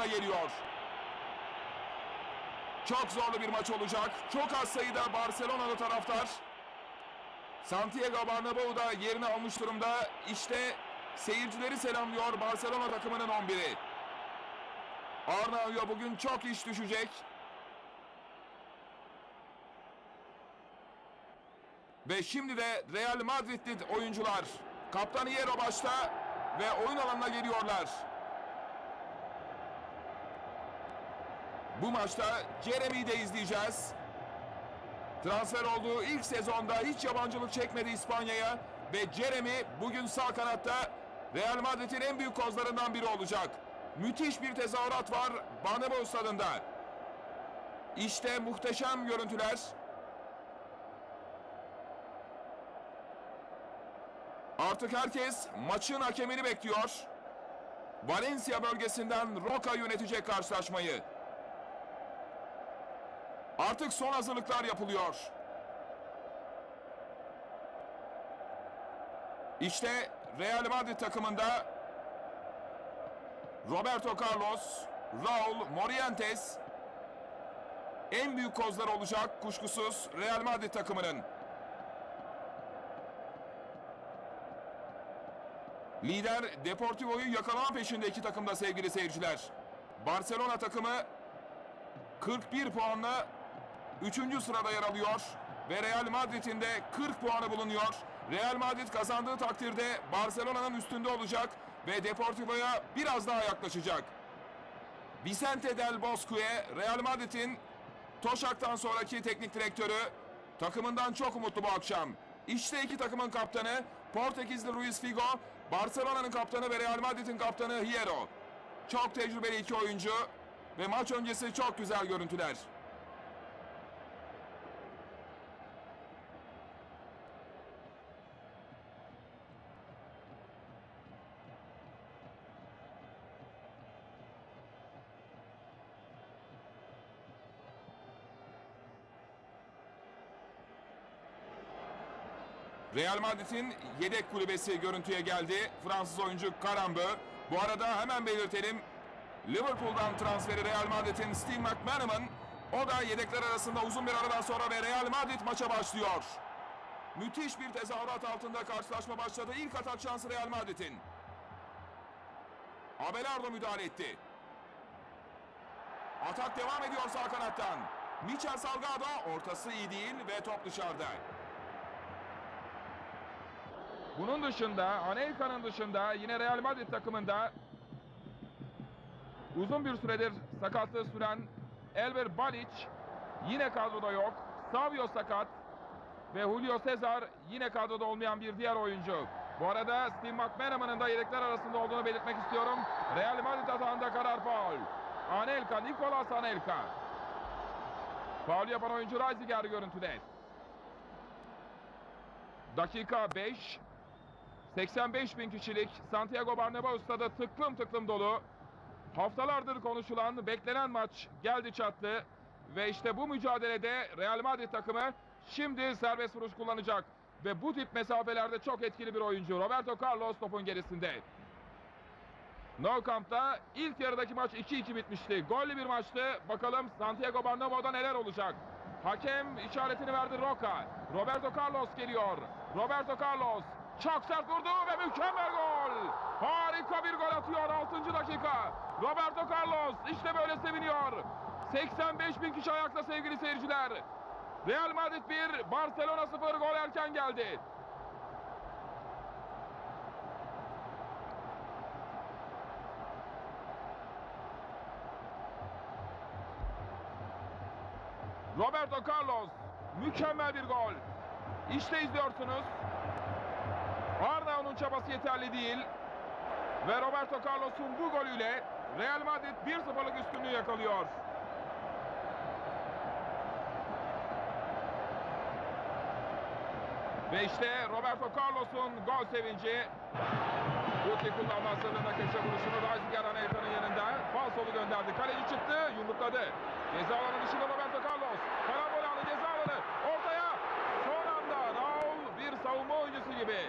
alanına geliyor. Çok zorlu bir maç olacak. Çok az sayıda Barcelona'lı taraftar. Santiago Bernabéu'da yerini almış durumda. İşte seyircileri selamlıyor Barcelona takımının 11'i. Arnau'ya bugün çok iş düşecek. Ve şimdi de Real Madrid'li oyuncular. Kaptan Hierro başta ve oyun alanına geliyorlar. Bu maçta Jeremy'yi de izleyeceğiz. Transfer olduğu ilk sezonda hiç yabancılık çekmedi İspanya'ya ve Jeremy bugün sağ kanatta Real Madrid'in en büyük kozlarından biri olacak. Müthiş bir tezahürat var Bernabéu stadında. İşte muhteşem görüntüler. Artık herkes maçın hakemini bekliyor. Valencia bölgesinden Roca yönetecek karşılaşmayı. Artık son hazırlıklar yapılıyor. İşte Real Madrid takımında Roberto Carlos, Raul Morientes en büyük kozlar olacak kuşkusuz Real Madrid takımının. Lider Deportivo'yu yakalama peşinde iki takımda sevgili seyirciler. Barcelona takımı 41 puanla 3. sırada yer alıyor ve Real Madrid'in de 40 puanı bulunuyor. Real Madrid kazandığı takdirde Barcelona'nın üstünde olacak ve Deportivo'ya biraz daha yaklaşacak. Vicente Del Bosque'ye Real Madrid'in Toşak'tan sonraki teknik direktörü takımından çok umutlu bu akşam. İşte iki takımın kaptanı Portekizli Luis Figo, Barcelona'nın kaptanı ve Real Madrid'in kaptanı Hierro. Çok tecrübeli iki oyuncu ve maç öncesi çok güzel görüntüler. Real Madrid'in yedek kulübesi görüntüye geldi. Fransız oyuncu Karambö. Bu arada hemen belirtelim. Liverpool'dan transferi Real Madrid'in Steve McManaman. O da yedekler arasında uzun bir aradan sonra ve Real Madrid maça başlıyor. Müthiş bir tezahürat altında karşılaşma başladı. İlk atak şansı Real Madrid'in. Abelardo müdahale etti. Atak devam ediyor sağ kanattan. Michel Salgado ortası iyi değil ve top dışarıda. Bunun dışında Anelka'nın dışında yine Real Madrid takımında uzun bir süredir sakatlığı süren Elber Balic yine kadroda yok. Savio sakat ve Julio Cesar yine kadroda olmayan bir diğer oyuncu. Bu arada Steve McManaman'ın da yedekler arasında olduğunu belirtmek istiyorum. Real Madrid atağında karar faul. Anelka, Nicolas Anelka. Faul yapan oyuncu Reisiger görüntüde. Dakika 5. 85 bin kişilik Santiago Bernabéu stadı tıklım tıklım dolu. Haftalardır konuşulan, beklenen maç geldi çattı. Ve işte bu mücadelede Real Madrid takımı şimdi serbest vuruş kullanacak. Ve bu tip mesafelerde çok etkili bir oyuncu. Roberto Carlos topun gerisinde. Nou Camp'ta ilk yarıdaki maç 2-2 bitmişti. Gollü bir maçtı. Bakalım Santiago Bernabéu'da neler olacak? Hakem işaretini verdi Roca. Roberto Carlos geliyor. Roberto Carlos çok sert vurdu ve mükemmel gol. Harika bir gol atıyor 6. dakika. Roberto Carlos işte böyle seviniyor. 85 bin kişi ayakta sevgili seyirciler. Real Madrid 1, Barcelona 0 gol erken geldi. Roberto Carlos mükemmel bir gol. İşte izliyorsunuz. Çabası yeterli değil. Ve Roberto Carlos'un bu golüyle Real Madrid 1-0'lık üstünlüğü yakalıyor. Ve işte Roberto Carlos'un gol sevinci. Guti kullanma hazırlığında köşe vuruşunu Raziger Anelka'nın yanında. Falsolu gönderdi. Kaleci çıktı. Yumrukladı. Ceza alanı dışında Roberto Carlos. Karambol anı ceza alanı. Ortaya. Son anda Raul bir savunma oyuncusu gibi.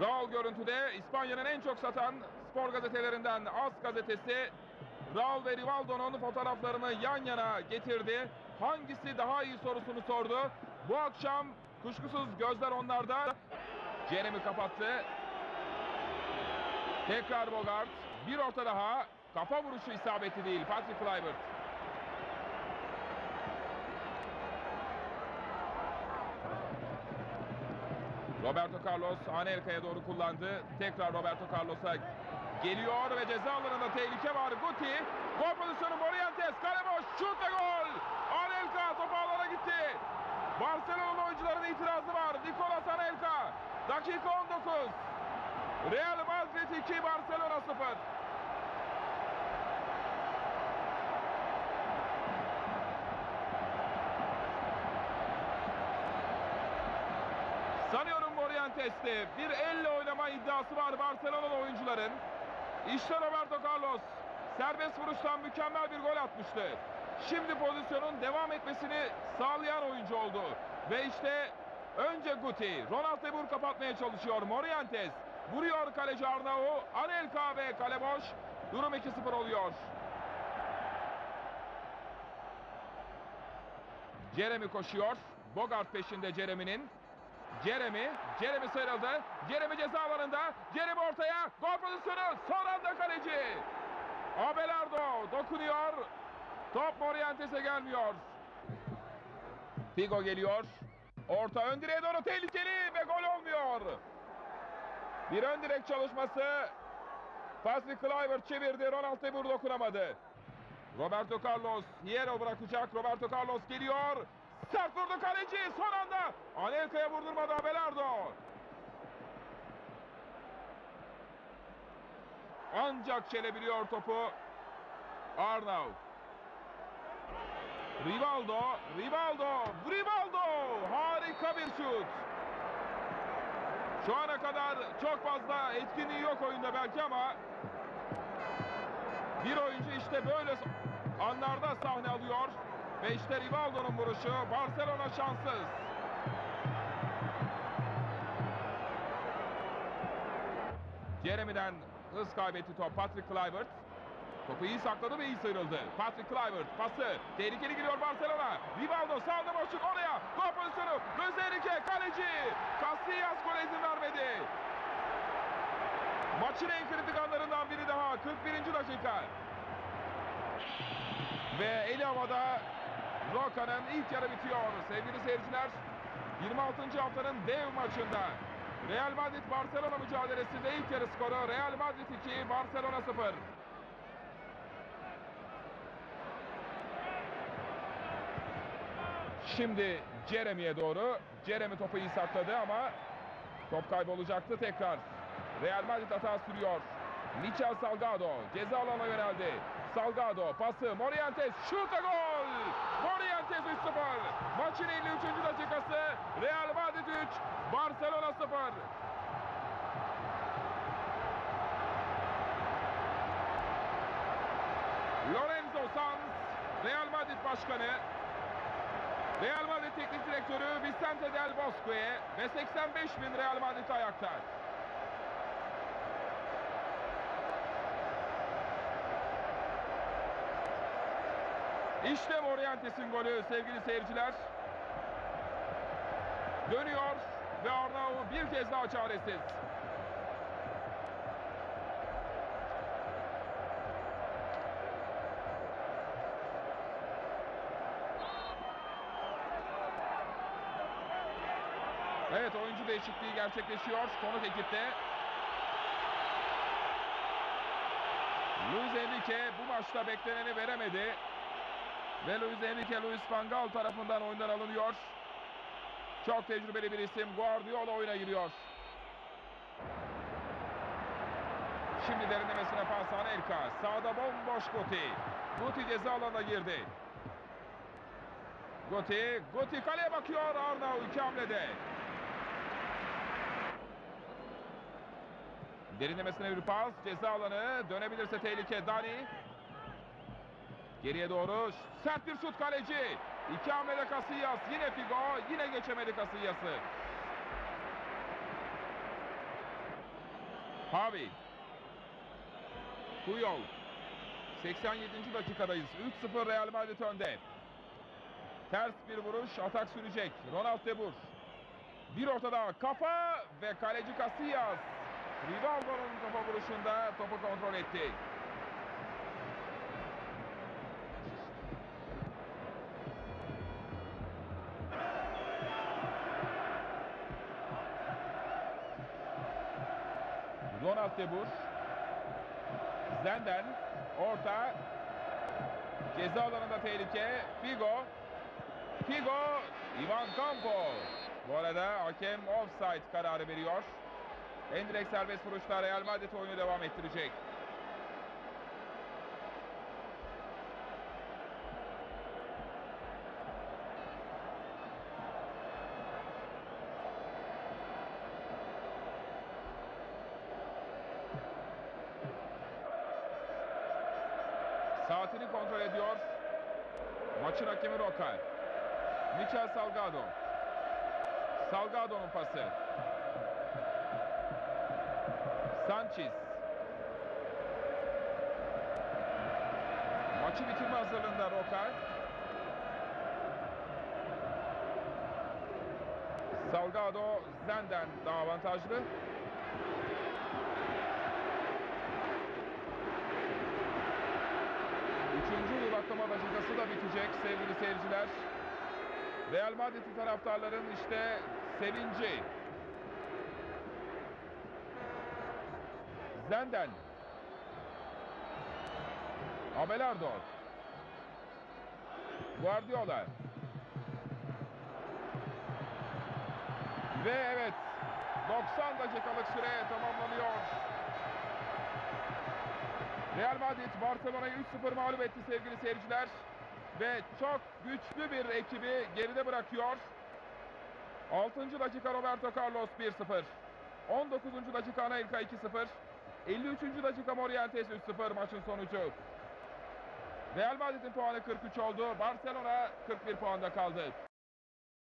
Raul görüntüde İspanya'nın en çok satan spor gazetelerinden AS gazetesi Raul ve Rivaldo'nun fotoğraflarını yan yana getirdi. Hangisi daha iyi sorusunu sordu. Bu akşam kuşkusuz gözler onlarda. Jeremy kapattı. Tekrar Bogart. Bir orta daha. Kafa vuruşu isabetli değil. Patrick Kluivert. Roberto Carlos Anelka'ya doğru kullandı. Tekrar Roberto Carlos'a geliyor ve ceza alanında tehlike var. Guti. Gol pozisyonu Morientes. Kale. Şut ve gol. Anelka topu alana gitti. Barcelona oyuncuların itirazı var. Nicolas Anelka. Dakika 19. Real Madrid 2 Barcelona 0. Morientes'te bir elle oynama iddiası var Barcelona oyuncuların. İşte Roberto Carlos serbest vuruştan mükemmel bir gol atmıştı. Şimdi pozisyonun devam etmesini sağlayan oyuncu oldu. Ve işte önce Guti, Ronald de Boer kapatmaya çalışıyor. Morientes vuruyor kaleci Arnau, Anelka ve kale boş. Durum 2-0 oluyor. Jeremy koşuyor. Bogart peşinde Jeremy'nin. Jeremy, Jeremy sıyrıldı. Jeremy ceza alanında. Jeremy ortaya. Gol pozisyonu. Son anda kaleci. Abelardo dokunuyor. Top Morientes'e gelmiyor. Figo geliyor. Orta ön direğe doğru tehlikeli ve gol olmuyor. Bir ön direk çalışması. Patrick Kluivert çevirdi. Ronald de Boer dokunamadı. Roberto Carlos Hierro bırakacak. Roberto Carlos geliyor. Sert vurdu kaleci son anda. Anelka'ya vurdurmadı Abelardo. Ancak çelebiliyor topu. Arnau. Rivaldo, Rivaldo, Rivaldo. Harika bir şut. Şu ana kadar çok fazla etkinliği yok oyunda belki ama bir oyuncu işte böyle anlarda sahne alıyor. Ve işte Rivaldo'nun vuruşu. Barcelona şanssız. Jeremy'den hız kaybetti top. Patrick Kluivert. Topu iyi sakladı ve iyi sıyrıldı. Patrick Kluivert pası. Tehlikeli giriyor Barcelona. Rivaldo sağda boşluk oraya. Gol pozisyonu. Enrique kaleci. Casillas gole izin vermedi. Maçın en kritik anlarından biri daha. 41. dakika. Ve eli havada Roca'nın ilk yarı bitiyor. Sevgili seyirciler 26. haftanın dev maçında Real Madrid Barcelona mücadelesinde ilk yarı skoru Real Madrid 2 Barcelona 0. Şimdi Jeremy'ye doğru. Jeremy topu iyi sakladı ama top kaybolacaktı tekrar. Real Madrid hata sürüyor. Michel Salgado ceza alana yöneldi. Salgado pası Morientes şut ve gol. Morientes 3-0. Maçın 53. dakikası Real Madrid 3 Barcelona 0. Lorenzo Sanz Real Madrid Başkanı Real Madrid Teknik Direktörü Vicente Del Bosque ve 85 bin Real Madrid ayakta. İşte Morientes'in golü sevgili seyirciler. Dönüyor ve Arnau bir kez daha çaresiz. Evet oyuncu değişikliği gerçekleşiyor konuk ekipte. Luis Enrique bu maçta bekleneni veremedi. Ve Luis Enrique, Luis Van Gaal tarafından oyundan alınıyor. Çok tecrübeli bir isim Guardiola oyuna giriyor. Şimdi derinlemesine pas Anelka. Sağda bomboş Guti. Guti ceza alanına girdi. Guti, Guti kaleye bakıyor Arnau iki hamlede. Derinlemesine bir pas. Ceza alanı. Dönebilirse tehlike. Dani. Geriye doğru. Sert bir şut kaleci. İki hamlede Casillas. Yine Figo. Yine geçemedi Casillas'ı. Xavi. Puyol. 87. dakikadayız. 3-0 Real Madrid önde. Ters bir vuruş, atak sürecek. Ronald de Boer. Bir ortada kafa ve kaleci Casillas. Rivaldo'nun kafa vuruşunda topu kontrol etti. Ronald de Boer. Zenden orta ceza alanında tehlike. Figo. Figo. Ivan Campo. Bu arada hakem offside kararı veriyor. En direkt serbest vuruşta Real Madrid oyunu devam ettirecek. Saatini kontrol ediyor. Maçın hakemi Roca. Michel Salgado. Salgado'nun pası. Sanchez. Maçı bitirme hazırlığında Roca. Salgado Zenden daha avantajlı. Dakikası da bitecek sevgili seyirciler. Real Madrid taraftarların işte sevinci. Zenden. Abelardo. Guardiola. Ve evet 90 dakikalık süre tamamlanıyor. Real Madrid Barcelona'yı 3-0 mağlup etti sevgili seyirciler. Ve çok güçlü bir ekibi geride bırakıyor. 6. dakika Roberto Carlos 1-0. 19. dakika Anelka 2-0. 53. dakika Morientes 3-0 maçın sonucu. Real Madrid'in puanı 43 oldu. Barcelona 41 puanda kaldı.